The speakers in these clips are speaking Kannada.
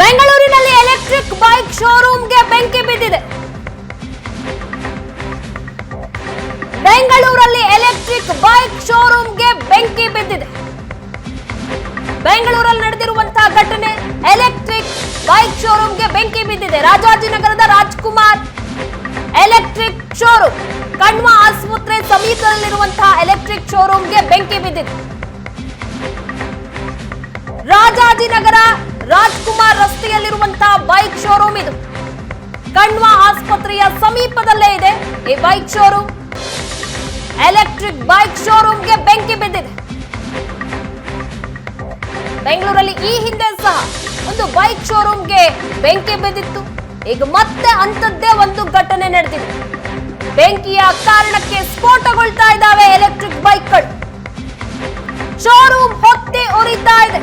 ಬೆಂಗಳೂರಿನಲ್ಲಿ ಎಲೆಕ್ಟ್ರಿಕ್ ಬೈಕ್ ಶೋರೂಮ್ಗೆ ಬೆಂಕಿ ಬಿದ್ದಿದೆ. ಬೆಂಗಳೂರಲ್ಲಿ ಎಲೆಕ್ಟ್ರಿಕ್ ಬೈಕ್ ಶೋರೂಮ್ಗೆ ಬೆಂಕಿ ಬಿದ್ದಿದೆ. ಬೆಂಗಳೂರಲ್ಲಿ ನಡೆದಿರುವಂತಹ ಘಟನೆ, ಎಲೆಕ್ಟ್ರಿಕ್ ಬೈಕ್ ಶೋರೂಮ್ಗೆ ಬೆಂಕಿ ಬಿದ್ದಿದೆ. ರಾಜಾಜಿನಗರದ ರಾಜ್ಕುಮಾರ್ ಎಲೆಕ್ಟ್ರಿಕ್ ಶೋರೂಮ್, ಕಣ್ವ ಆಸ್ಪತ್ರೆ ಸಮೀಪದಲ್ಲಿರುವಂತಹ ಎಲೆಕ್ಟ್ರಿಕ್ ಶೋರೂಮ್ಗೆ ಬೆಂಕಿ ಬಿದ್ದಿದೆ. ರಾಜಾಜಿನಗರ ರಾಜ್ಕುಮಾರ್ ರಸ್ತೆಯಲ್ಲಿರುವಂತಹ ಬೈಕ್ ಶೋರೂಮ್ ಇದು. ಕಣ್ವ ಆಸ್ಪತ್ರೆಯ ಸಮೀಪದಲ್ಲೇ ಇದೆ. ಈ ಬೈಕ್ ಶೋರೂಮ್ ಎಲೆಕ್ಟ್ರಿಕ್ ಬೈಕ್ ಶೋರೂಮ್ಗೆ ಬೆಂಕಿ ಬಿದ್ದಿದೆ. ಬೆಂಗಳೂರಲ್ಲಿ ಈ ಹಿಂದೆ ಸಹ ಒಂದು ಬೈಕ್ ಶೋರೂಮ್ಗೆ ಬೆಂಕಿ ಬಿದ್ದಿತ್ತು. ಈಗ ಮತ್ತೆ ಅಂಥದ್ದೇ ಒಂದು ಘಟನೆ ನಡೆದಿದೆ. ಬೆಂಕಿಯ ಕಾರಣಕ್ಕೆ ಸ್ಫೋಟಗೊಳ್ತಾ ಇದ್ದಾವೆ ಎಲೆಕ್ಟ್ರಿಕ್ ಬೈಕ್ಗಳು ಶೋರೂಮ್ ಹೊತ್ತಿ ಉರಿತಾ ಇದೆ.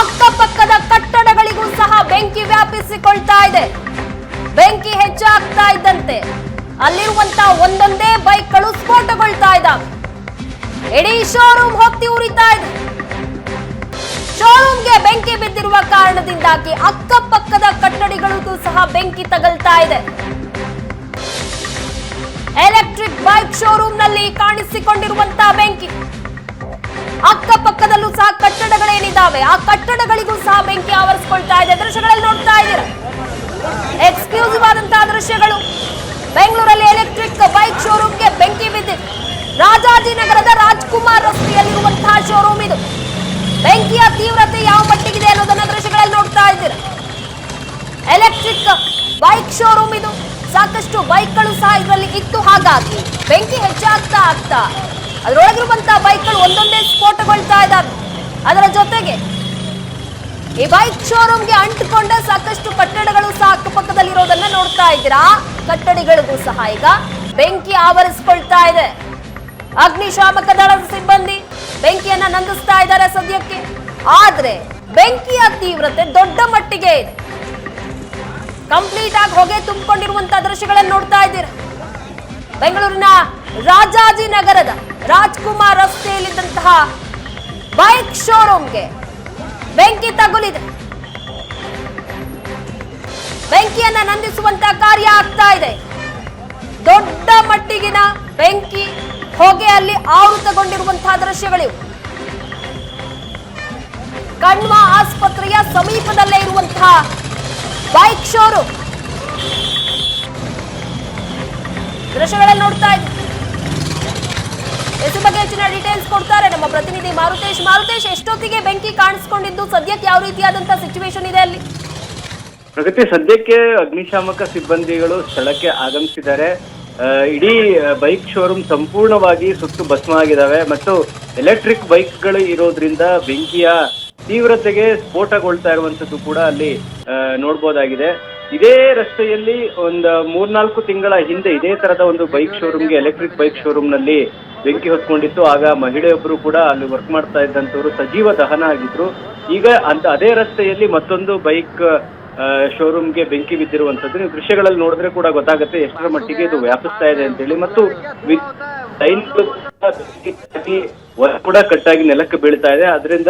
ಅಕ್ಕಪಕ್ಕದ ಕಟ್ಟಡಗಳಿಗೂ ಸಹ ಬೆಂಕಿ ವ್ಯಾಪಿಸಿಕೊಳ್ತಾ ಇದೆ. ಬೆಂಕಿ ಹೆಚ್ಚಾಗ್ತಾ ಇದ್ದಂತೆ. ಅಲ್ಲಿರುವಂತಹ ಒಂದೊಂದೇ ಬೈಕ್ಗಳು ಸ್ಫೋಟಗೊಳ್ತಾ ಇದ್ದಾವೆ. ಇಡೀ ಶೋರೂಮ್ ಹೊತ್ತಿ ಉರಿತಾ ಇದೆ. ಶೋರೂಮ್ಗೆ ಬೆಂಕಿ ಬಿದ್ದಿರುವ ಕಾರಣದಿಂದಾಗಿ ಅಕ್ಕಪಕ್ಕದ ಕಟ್ಟಡಗಳಿಗೂ ಸಹ ಬೆಂಕಿ ತಗಲ್ತಾ ಇದೆ. ಎಲೆಕ್ಟ್ರಿಕ್ ಬೈಕ್ ಶೋರೂಮ್ನಲ್ಲಿ ಕಾಣಿಸಿಕೊಂಡಿರುವಂತಹ ಬೆಂಕಿ. ಅಕ್ಕಪಕ್ಕದಲ್ಲೂ ಸಹ ಕಟ್ಟಡಗಳೇನಿದ್ದಾವೆ? ಆ ಕಟ್ಟಡಗಳಿಗೂ ಸಹ ಬೆಂಕಿ ಆವರಿಸಿಕೊಳ್ತಾ ಇದೆ. ದೃಶ್ಯಗಳಲ್ಲಿ ನೋಡ್ತಾ ಇದ್ದೀರಾ? ಎಕ್ಸ್ಕ್ಲೂಸಿವ್ ಆದಂತಹ ದೃಶ್ಯಗಳು. ಬೆಂಗಳೂರಲ್ಲಿ ಎಲೆಕ್ಟ್ರಿಕ್ ಬೈಕ್ ಶೋರೂಮ್ಗೆ ಬೆಂಕಿ ಬಿದ್ದಿದೆ. ರಾಜಾಜಿನಗರದ ರಾಜ್ಕುಮಾರ್ ರಸ್ತೆಯಲ್ಲಿರುವಂತಹ ಶೋರೂಮ್ ಇದು. ಬೆಂಕಿಯ ತೀವ್ರತೆ ಯಾವ ಮಟ್ಟಿಗಿದೆ ಅನ್ನೋದನ್ನ ದೃಶ್ಯಗಳಲ್ಲಿ ನೋಡ್ತಾ ಇದ್ದೀರಾ? ಎಲೆಕ್ಟ್ರಿಕ್ ಬೈಕ್ ಶೋರೂಮ್ ಇದು. ಸಾಕಷ್ಟು ಬೈಕ್ಗಳು ಸಹ ಇದರಲ್ಲಿ ಇತ್ತು. ಹಾಗಾಗಿ ಬೆಂಕಿ ಹೆಚ್ಚಾಗ್ತಾ ಆಗ್ತಾ ಅದರೊಳಗಿರುವಂತಹ ಬೈಕ್ಗಳು ಒಂದೊಂದೇ ಸ್ಫೋಟಗೊಳ್ತಾ ಇದ್ದಾವೆ. ಅದರ ಜೊತೆಗೆ ಈ ಬೈಕ್ ಶೋರೂಮ್ಗೆ ಅಂಟಿಕೊಂಡ ಸಾಕಷ್ಟು ಕಟ್ಟಡಗಳು ಸಹ ಅಕ್ಕಪಕ್ಕದಲ್ಲಿರೋದನ್ನ ನೋಡ್ತಾ ಇದ್ದೀರಾ? ಕಟ್ಟಡಗಳಿಗೂ ಸಹ ಈಗ ಬೆಂಕಿ ಆವರಿಸಿಕೊಳ್ತಾ ಇದೆ. ಅಗ್ನಿಶಾಮಕ ದಳದ ಸಿಬ್ಬಂದಿ ಬೆಂಕಿಯನ್ನ ನಂದಿಸ್ತಾ ಇದ್ದಾರೆ ಸದ್ಯಕ್ಕೆ. ಆದ್ರೆ ಬೆಂಕಿಯ ತೀವ್ರತೆ ದೊಡ್ಡ ಮಟ್ಟಿಗೆ ಇದೆ. ಕಂಪ್ಲೀಟ್ ಆಗಿ ಹೊಗೆ ತುಂಬಿಕೊಂಡಿರುವಂತಹ ದೃಶ್ಯಗಳನ್ನು ನೋಡ್ತಾ ಇದ್ದೀರಾ? ಬೆಂಗಳೂರಿನ ರಾಜಾಜಿನಗರದ ರಾಜ್ಕುಮಾರ್ ರಸ್ತೆಯಲ್ಲಿದ್ದಂತಹ ಬೈಕ್ ಶೋರೂಮ್ಗೆ ಬೆಂಕಿ ತಗುಲಿದೆ. ಬೆಂಕಿಯನ್ನ ನಂದಿಸುವಂತಹ ಕಾರ್ಯ ಆಗ್ತಾ ಇದೆ. ದೊಡ್ಡ ಮಟ್ಟಿಗಿನ ಬೆಂಕಿ ಹೊಗೆಯಲ್ಲಿ ಆವೃತಗೊಂಡಿರುವಂತಹ ದೃಶ್ಯಗಳಿವು. ಕಣ್ವ ಆಸ್ಪತ್ರೆಯ ಸಮೀಪದಲ್ಲೇ ಇರುವಂತಹ ಬೈಕ್ ಶೋರೂಮ್. ದೃಶ್ಯಗಳಲ್ಲಿ ನೋಡ್ತಾ ಇದ್ದೀವಿ ಇದ್ರ ಬಗ್ಗೆ ಹೆಚ್ಚಿನ ಡೀಟೇಲ್ಸ್ ಕೊಡ್ತಾರೆ. ನಮ್ಮ ಪ್ರತಿನಿಧಿ ಮಾರುತೇಶ್ ಮಾರುತೇಶ್, ಎಷ್ಟೊತ್ತಿಗೆ ಬೆಂಕಿ ಕಾಣಿಸ್ಕೊಂಡಿದ್ದು? ಸದ್ಯಕ್ಕೆ ಯಾವ ರೀತಿಯಾದಂತಹ ಸಿಚುವೇಶನ್ ಇದೆ ಅಲ್ಲಿ? ಪ್ರಗತಿ, ಸದ್ಯಕ್ಕೆ ಅಗ್ನಿಶಾಮಕ ಸಿಬ್ಬಂದಿಗಳು ಸ್ಥಳಕ್ಕೆ ಆಗಮಿಸಿದ್ದಾರೆ. ಇಡೀ ಬೈಕ್ ಶೋರೂಮ್ ಸಂಪೂರ್ಣವಾಗಿ ಸುಟ್ಟು ಭಸ್ಮ ಆಗಿದ್ದಾವೆ. ಮತ್ತು ಎಲೆಕ್ಟ್ರಿಕ್ ಬೈಕ್ಗಳು ಇರೋದ್ರಿಂದ ಬೆಂಕಿಯ ತೀವ್ರತೆಗೆ ಸ್ಫೋಟಗೊಳ್ತಾ ಇರುವಂತದ್ದು ಕೂಡ ಅಲ್ಲಿ ನೋಡ್ಬೋದಾಗಿದೆ. ಇದೇ ರಸ್ತೆಯಲ್ಲಿ ಒಂದು ಮೂರ್ನಾಲ್ಕು ತಿಂಗಳ ಹಿಂದೆ ಇದೇ ತರದ ಒಂದು ಬೈಕ್ ಶೋರೂಮ್ಗೆ ಎಲೆಕ್ಟ್ರಿಕ್ ಬೈಕ್ ಶೋರೂಮ್ನಲ್ಲಿ ಬೆಂಕಿ ಹೊತ್ಕೊಂಡಿತ್ತು. ಆಗ ಮಹಿಳೆಯೊಬ್ಬರು ಕೂಡ ಅಲ್ಲಿ ವರ್ಕ್ ಮಾಡ್ತಾ ಇದ್ದಂಥವ್ರು ಸಜೀವ ದಹನ ಆಗಿದ್ರು. ಈಗ ಅಂತ ಅದೇ ರಸ್ತೆಯಲ್ಲಿ ಮತ್ತೊಂದು ಬೈಕ್ ಶೋರೂಮ್ಗೆ ಬೆಂಕಿ ಬಿದ್ದಿರುವಂತದ್ದು ನೀವು ದೃಶ್ಯಗಳಲ್ಲಿ ನೋಡಿದ್ರೆ ಕೂಡ ಗೊತ್ತಾಗುತ್ತೆ ಎಷ್ಟರ ಮಟ್ಟಿಗೆ ಇದು ವ್ಯಾಪಿಸ್ತಾ ಇದೆ ಅಂತೇಳಿ. ಮತ್ತು ವಿ- ಲೈನ್ಗಳು ಕೂಡ ಕಟ್ಟಾಗಿ ನೆಲಕ್ಕೆ ಬೀಳ್ತಾ ಇದೆ. ಅದರಿಂದ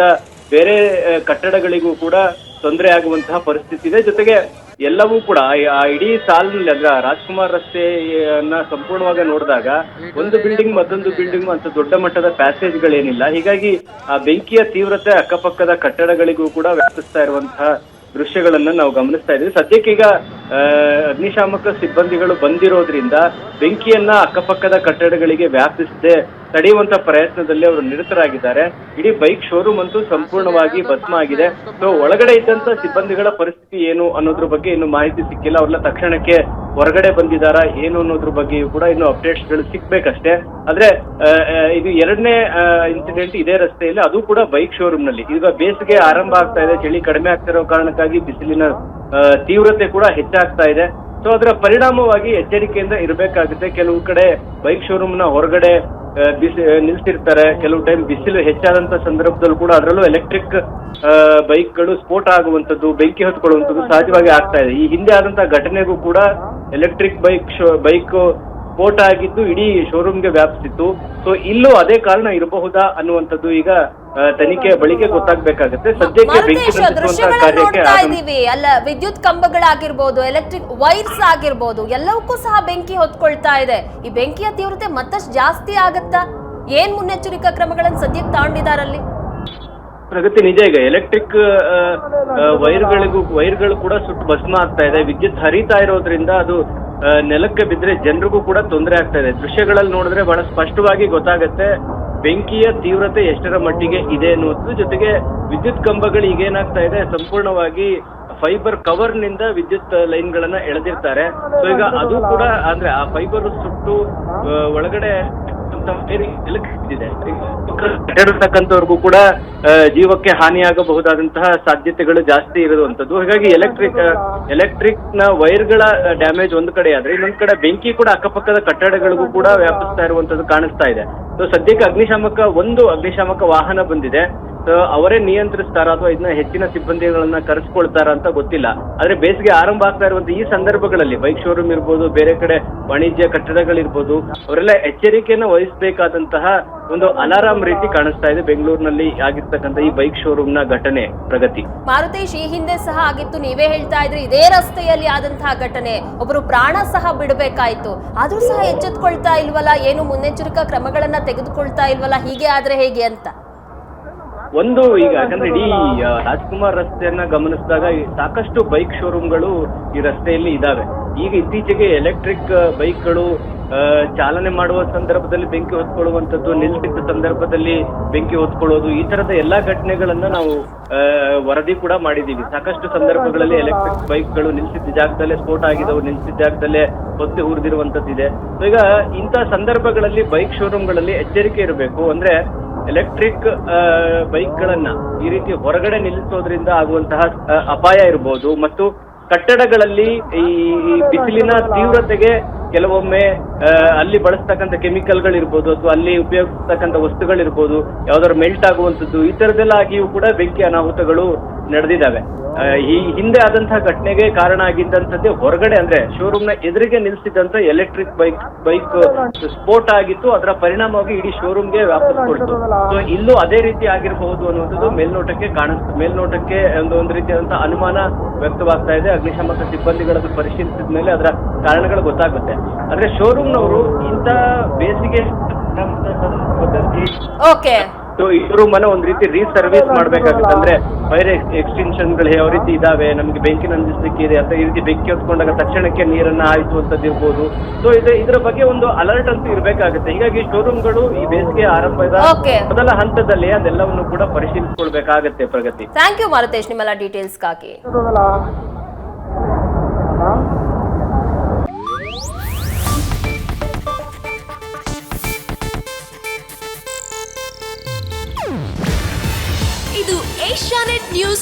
ಬೇರೆ ಕಟ್ಟಡಗಳಿಗೂ ಕೂಡ ತೊಂದರೆ ಆಗುವಂತಹ ಪರಿಸ್ಥಿತಿ ಇದೆ. ಜೊತೆಗೆ ಎಲ್ಲವೂ ಕೂಡ ಆ- ಇಡೀ ಸಾಲಿನಲ್ಲಿ ಅಂದ್ರೆ ರಾಜ್ಕುಮಾರ್ ರಸ್ತೆಯನ್ನ ಸಂಪೂರ್ಣವಾಗಿ ನೋಡಿದಾಗ ಒಂದು ಬಿಲ್ಡಿಂಗ್ ಮತ್ತೊಂದು ಬಿಲ್ಡಿಂಗ್ ಅಂತ ದೊಡ್ಡ ಮಟ್ಟದ ಪ್ಯಾಸೇಜ್ಗಳೇನಿಲ್ಲ ಹೀಗಾಗಿ ಆ ಬೆಂಕಿಯ ತೀವ್ರತೆ ಅಕ್ಕಪಕ್ಕದ ಕಟ್ಟಡಗಳಿಗೂ ಕೂಡ ವ್ಯಾಪಿಸ್ತಾ ಇರುವಂತಹ ದೃಶ್ಯಗಳನ್ನ ನಾವು ಗಮನಿಸ್ತಾ ಇದ್ದೀವಿ. ಸದ್ಯಕ್ಕೀಗ ಅಗ್ನಿಶಾಮಕ ಸಿಬ್ಬಂದಿಗಳು ಬಂದಿರೋದ್ರಿಂದ ಬೆಂಕಿಯನ್ನ ಅಕ್ಕಪಕ್ಕದ ಕಟ್ಟಡಗಳಿಗೆ ವ್ಯಾಪಿಸದೆ ತಡೆಯುವಂತ ಪ್ರಯತ್ನದಲ್ಲಿ ಅವರು ನಿರತರಾಗಿದ್ದಾರೆ. ಇಡೀ ಬೈಕ್ ಶೋರೂಮ್ ಅಂತೂ ಸಂಪೂರ್ಣವಾಗಿ ಭಸ್ಮ ಆಗಿದೆ. ಸೊ ಒಳಗಡೆ ಇದ್ದಂತ ಸಿಬ್ಬಂದಿಗಳ ಪರಿಸ್ಥಿತಿ ಏನು ಅನ್ನೋದ್ರ ಬಗ್ಗೆ ಇನ್ನು ಮಾಹಿತಿ ಸಿಕ್ಕಿಲ್ಲ. ಅವ್ರನ್ನ ತಕ್ಷಣಕ್ಕೆ ಹೊರಗಡೆ ಬಂದಿದ್ದಾರಾ ಏನು ಅನ್ನೋದ್ರ ಬಗ್ಗೆಯೂ ಕೂಡ ಇನ್ನು ಅಪ್ಡೇಟ್ಸ್ಗಳು ಸಿಗ್ಬೇಕಷ್ಟೇ. ಆದ್ರೆ ಇದು ಎರಡನೇ ಇನ್ಸಿಡೆಂಟ್ ಇದೇ ರಸ್ತೆಯಲ್ಲಿ, ಅದು ಕೂಡ ಬೈಕ್ ಶೋರೂಮ್ನಲ್ಲಿ ಈಗ ಬೇಸಿಗೆ ಆರಂಭ ಆಗ್ತಾ ಇದೆ, ಚಳಿ ಕಡಿಮೆ ಆಗ್ತಿರೋ ಕಾರಣಕ್ಕಾಗಿ ಬಿಸಿಲಿನ ತೀವ್ರತೆ ಕೂಡ ಹೆಚ್ಚಾಗ್ತಾ ಇದೆ. ಸೊ ಅದರ ಪರಿಣಾಮವಾಗಿ ಎಚ್ಚರಿಕೆಯಿಂದ ಇರಬೇಕಾಗುತ್ತೆ. ಕೆಲವು ಕಡೆ ಬೈಕ್ ಶೋರೂಮ್ನ ಹೊರಗಡೆ ಬಿಸಿ ನಿಲ್ಸಿರ್ತಾರೆ. ಕೆಲವು ಟೈಮ್ ಬಿಸಿಲು ಹೆಚ್ಚಾದಂತ ಸಂದರ್ಭದಲ್ಲೂ ಕೂಡ ಅದರಲ್ಲೂ ಎಲೆಕ್ಟ್ರಿಕ್ ಬೈಕ್ಗಳು ಸ್ಫೋಟ ಆಗುವಂತದ್ದು ಬೆಂಕಿ ಹೊತ್ಕೊಳ್ಳುವಂಥದ್ದು ಸಹಜವಾಗಿ ಆಗ್ತಾ ಇದೆ. ಈ ಹಿಂದೆ ಆದಂತಹ ಘಟನೆಗೂ ಕೂಡ ಎಲೆಕ್ಟ್ರಿಕ್ ಬೈಕ್ ಬೈಕ್ ಸ್ಫೋಟ ಆಗಿದ್ದು ಇಡೀ ಶೋರೂಮ್ಗೆ ವ್ಯಾಪಿಸಿತ್ತು. ಸೊ ಇಲ್ಲೂ ಅದೇ ಕಾರಣ ಇರಬಹುದಾ ಅನ್ನುವಂಥದ್ದು ಈಗ ತನಿಖೆ ಬಳಿಕೆ ಗೊತ್ತಾಗ್ಬೇಕಾಗತ್ತೆ. ಸದ್ಯಕ್ಕೆ ಬೆಂಕಿ ಮಾರುತೇಶ್ ನಂದಿಸುವಂತಹ ದೃಶ್ಯಗಳನ್ನ ಕಾರ್ಯಕ್ಕೆ ನೋಡ್ತಾ ಆಗಮ- ಇದೀವಿ ಅಲ್ಲ ವಿದ್ಯುತ್ ಕಂಬಗಳಾಗಿರ್ಬೋದು ಎಲೆಕ್ಟ್ರಿಕ್ ವೈರ್ಸ್ ಆಗಿರ್ಬೋದು ಎಲ್ಲವಕ್ಕೂ ಸಹ ಬೆಂಕಿ ಹೊತ್ಕೊಳ್ತಾ ಇದೆ. ಈ ಬೆಂಕಿಯ ತೀವ್ರತೆ ಮತ್ತಷ್ಟು ಜಾಸ್ತಿ ಆಗತ್ತಾ? ಏನ್ ಮುನ್ನೆಚ್ಚರಿಕಾ ಕ್ರಮಗಳನ್ನು ಸದ್ಯಕ್ಕೆ ತಗೊಂಡಿದಾರಲ್ಲಿ ಪ್ರಗತಿ ನಿಜ ಈಗ. ಎಲೆಕ್ಟ್ರಿಕ್ ವೈರ್ಗಳಿಗೂ ವೈರ್ಗಳು ಕೂಡ ಸುಟ್ಟು ಭಸ್ಮ ಆಗ್ತಾ ಇದೆ. ವಿದ್ಯುತ್ ಹರಿತಾ ಇರೋದ್ರಿಂದ ಅದು ಆ, ನೆಲಕ್ಕೆ ಬಿದ್ದರೆ ಜನರಿಗೂ ಕೂಡ ತೊಂದರೆ ಆಗ್ತಾ ಇದೆ. ದೃಶ್ಯಗಳಲ್ಲಿ ನೋಡಿದ್ರೆ ಬಹಳ ಸ್ಪಷ್ಟವಾಗಿ ಗೊತ್ತಾಗತ್ತೆ. ಬೆಂಕಿಯ ತೀವ್ರತೆ ಎಷ್ಟರ ಮಟ್ಟಿಗೆ ಇದೆ ಅನ್ನುವುದು ಜೊತೆಗೆ ವಿದ್ಯುತ್ ಕಂಬಗಳು ಈಗೇನಾಗ್ತಾ ಇದೆ, ಸಂಪೂರ್ಣವಾಗಿ ಫೈಬರ್ ಕವರ್ನಿಂದ ವಿದ್ಯುತ್ ಲೈನ್ ಗಳನ್ನ ಎಳೆದಿರ್ತಾರೆ. ಸೊ ಈಗ ಅದು ಕೂಡ ಅಂದ್ರೆ ಆ ಫೈಬರ್ ಸುಟ್ಟು ಒಳಗಡೆ ಕಟ್ಟಿರ್ತಕ್ಕಂಥವ್ರಿಗೂ ಕೂಡ ಜೀವಕ್ಕೆ ಹಾನಿಯಾಗಬಹುದಾದಂತಹ ಸಾಧ್ಯತೆಗಳು ಜಾಸ್ತಿ ಇರುವಂತದ್ದು ಹಾಗಾಗಿ ಎಲೆಕ್ಟ್ರಿಕ್ ಎಲೆಕ್ಟ್ರಿಕ್ನ ವೈರ್ಗಳ ಡ್ಯಾಮೇಜ್ ಒಂದು ಕಡೆ ಆದ್ರೆ ಇನ್ನೊಂದ್ ಕಡೆ ಬೆಂಕಿ ಕೂಡ ಅಕ್ಕಪಕ್ಕದ ಕಟ್ಟಡಗಳಿಗೂ ಕೂಡ ವ್ಯಾಪಿಸ್ತಾ ಇರುವಂತದ್ದು ಕಾಣಿಸ್ತಾ ಇದೆ. ಸೊ ಸದ್ಯಕ್ಕೆ ಅಗ್ನಿಶಾಮಕ ಒಂದು ಅಗ್ನಿಶಾಮಕ ವಾಹನ ಬಂದಿದೆ. ಅವರೇ ನಿಯಂತ್ರಿಸ್ತಾರ ಅಥವಾ ಇದನ್ನ ಹೆಚ್ಚಿನ ಸಿಬ್ಬಂದಿಗಳನ್ನ ಕರೆಸ್ಕೊಳ್ತಾರ ಅಂತ ಗೊತ್ತಿಲ್ಲ. ಆದ್ರೆ ಬೇಸಿಗೆ ಆರಂಭ ಆಗ್ತಾ ಇರುವಂತ ಈ ಸಂದರ್ಭಗಳಲ್ಲಿ ಬೈಕ್ ಶೋರೂಮ್ ಇರ್ಬೋದು, ಬೇರೆ ಕಡೆ ವಾಣಿಜ್ಯ ಕಟ್ಟಡಗಳಿರ್ಬೋದು, ಅವರೆಲ್ಲ ಎಚ್ಚರಿಕೆಯನ್ನ ವಹಿಸಬೇಕಾದಂತಹ ಒಂದು ಅಲಾರಾಮ್ ರೀತಿ ಕಾಣಿಸ್ತಾ ಇದೆ ಬೆಂಗಳೂರಿನಲ್ಲಿ ಆಗಿರ್ತಕ್ಕಂಥ ಈ ಬೈಕ್ ಶೋರೂಮ್ನ ಘಟನೆ, ಪ್ರಗತಿ. ಮಾರುತೇಶ್ ಈ ಹಿಂದೆ ಸಹ ಆಗಿತ್ತು. ನೀವೇ ಹೇಳ್ತಾ ಇದ್ರಿ, ಇದೇ ರಸ್ತೆಯಲ್ಲಿ ಆದಂತಹ ಘಟನೆ. ಒಬ್ಬರು ಪ್ರಾಣ ಸಹ ಬಿಡಬೇಕಾಯ್ತು. ಆದ್ರೂ ಸಹ ಎಚ್ಚೆತ್ಕೊಳ್ತಾ ಇಲ್ವಲ್ಲ? ಏನು ಮುನ್ನೆಚ್ಚರಿಕಾ ಕ್ರಮಗಳನ್ನ ತೆಗೆದುಕೊಳ್ತಾ ಇಲ್ವಲ್ಲ? ಹೀಗೆ ಆದ್ರೆ ಹೇಗೆ ಅಂತ. ಒಂದು ಈಗ ಯಾಕಂದ್ರೆ ಇಡೀ ಆ, ರಾಜ್ಕುಮಾರ್ ರಸ್ತೆಯನ್ನ ಗಮನಿಸಿದಾಗ ಸಾಕಷ್ಟು ಬೈಕ್ ಶೋರೂಮ್ಗಳು ಈ ರಸ್ತೆಯಲ್ಲಿ ಇದಾವೆ. ಈಗ ಇತ್ತೀಚೆಗೆ ಎಲೆಕ್ಟ್ರಿಕ್ ಬೈಕ್ಗಳು ಆ, ಚಾಲನೆ ಮಾಡುವ ಸಂದರ್ಭದಲ್ಲಿ ಬೆಂಕಿ ಹೊತ್ಕೊಳ್ಳುವಂಥದ್ದು ನಿಲ್ಸಿದ್ದ ಸಂದರ್ಭದಲ್ಲಿ ಬೆಂಕಿ ಹೊತ್ಕೊಳ್ಳೋದು ಈ ತರದ ಎಲ್ಲಾ ಘಟನೆಗಳನ್ನ ನಾವು ಆ, ವರದಿ ಕೂಡ ಮಾಡಿದೀವಿ ಸಾಕಷ್ಟು ಸಂದರ್ಭಗಳಲ್ಲಿ ಎಲೆಕ್ಟ್ರಿಕ್ ಬೈಕ್ಗಳು ನಿಲ್ಸಿದ್ದ ಜಾಗದಲ್ಲೇ ಸ್ಫೋಟ ಆಗಿದವು ನಿಲ್ಸಿದ್ದ ಜಾಗದಲ್ಲೇ ಹೊತ್ತಿ ಹುರಿದಿರುವಂತದ್ದಿದೆ ಸೊ ಈಗ ಇಂಥ ಸಂದರ್ಭಗಳಲ್ಲಿ ಬೈಕ್ ಶೋರೂಮ್ಗಳಲ್ಲಿ ಎಚ್ಚರಿಕೆ ಇರಬೇಕು. ಅಂದ್ರೆ ಎಲೆಕ್ಟ್ರಿಕ್ ಬೈಕ್ಗಳನ್ನ ಈ ರೀತಿ ಹೊರಗಡೆ ನಿಲ್ಲಿಸೋದ್ರಿಂದ ಆಗುವಂತಹ ಅಪಾಯ ಇರಬಹುದು ಮತ್ತು ಕಟ್ಟಡಗಳಲ್ಲಿ ಈ ಬಿಸಿಲಿನ ತೀವ್ರತೆಗೆ ಕೆಲವೊಮ್ಮೆ ಅಲ್ಲಿ ಬಳಸ್ತಕ್ಕಂಥ ಕೆಮಿಕಲ್ಗಳಿರ್ಬೋದು ಅಥವಾ ಅಲ್ಲಿ ಉಪಯೋಗಿಸ್ತಕ್ಕಂಥ ವಸ್ತುಗಳಿರ್ಬೋದು, ಯಾವ್ದಾದ್ರು ಮೆಲ್ಟ್ ಆಗುವಂಥದ್ದು, ಈ ಥರದ್ದೆಲ್ಲ ಆಗಿಯೂ ಕೂಡ ಬೆಂಕಿ ಅನಾಹುತಗಳು ನಡೆದಿದ್ದಾವೆ. ಈ ಹಿಂದೆ ಆದಂತಹ ಘಟನೆಗೆ ಕಾರಣ ಆಗಿದ್ದಂಥದ್ದೇ ಹೊರಗಡೆ ಅಂದ್ರೆ ಶೋರೂಮ್ನ ಎದುರಿಗೆ ನಿಲ್ಲಿಸಿದಂತ ಎಲೆಕ್ಟ್ರಿಕ್ ಬೈಕ್ ಬೈಕ್ ಸ್ಫೋಟ ಆಗಿತ್ತು. ಅದರ ಪರಿಣಾಮವಾಗಿ ಇಡೀ ಶೋರೂಮ್ಗೆ ವ್ಯಾಪಿಸ್ಕೊಳ್ತು ಸೊ ಇಲ್ಲೂ ಅದೇ ರೀತಿ ಆಗಿರಬಹುದು ಅನ್ನುವಂಥದ್ದು ಮೇಲ್ನೋಟಕ್ಕೆ ಕಾಣ ಮೇಲ್ನೋಟಕ್ಕೆ ಒಂದು ಒಂದು ರೀತಿಯಾದಂತಹ ಅನುಮಾನ ವ್ಯಕ್ತವಾಗ್ತಾ ಇದೆ. ಅಗ್ನಿಶಾಮಕ ಸಿಬ್ಬಂದಿಗಳನ್ನು ಪರಿಶೀಲಿಸಿದ ಮೇಲೆ ಅದರ ಕಾರಣಗಳು ಗೊತ್ತಾಗುತ್ತೆ. ಆದ್ರೆ ಶೋರೂಮ್ನವರು ಇಂಥ ಬೇಸಿಗೆ ಓಕೆ ಸೊ ಈ ಮನೆ ಒಂದು ರೀತಿ ರೀಸರ್ವಿಸ್ ಮಾಡ್ಬೇಕಾಗುತ್ತೆ. ಅಂದ್ರೆ ಫೈರ್ ಎಕ್ಸ್ಟೆನ್ಷನ್ಗಳು ಯಾವ ರೀತಿ ಇದಾವೆ ನಮ್ಗೆ ಬೆಂಕಿ ನಂದಿಸ್ಲಿಕ್ಕೆ ಇದೆ ಅಂತ ಈ ರೀತಿ ಬೆಂಕಿ ಹೊತ್ಕೊಂಡಾಗ ತಕ್ಷಣಕ್ಕೆ ನೀರನ್ನ ಹಾಯಿಸುವಂತದ್ದು ಇರ್ಬೋದು. ಸೊ ಇದು ಇದ್ರ ಬಗ್ಗೆ ಒಂದು ಅಲರ್ಟ್ ಅಂತೂ ಇರ್ಬೇಕಾಗುತ್ತೆ. ಹೀಗಾಗಿ ಶೋರೂಮ್ಗಳು ಈ ಬೇಸಿಗೆ ಆರಂಭದ. ಮೊದಲ ಹಂತದಲ್ಲಿ ಅದೆಲ್ಲವನ್ನು ಕೂಡ ಪರಿಶೀಲಿಸಿಕೊಳ್ಬೇಕಾಗುತ್ತೆ ಪ್ರಗತಿ. Thank you Maruthesh. ನಿಮ್ಮೆಲ್ಲ ಡೀಟೇಲ್ಸ್ಗಾಗಿ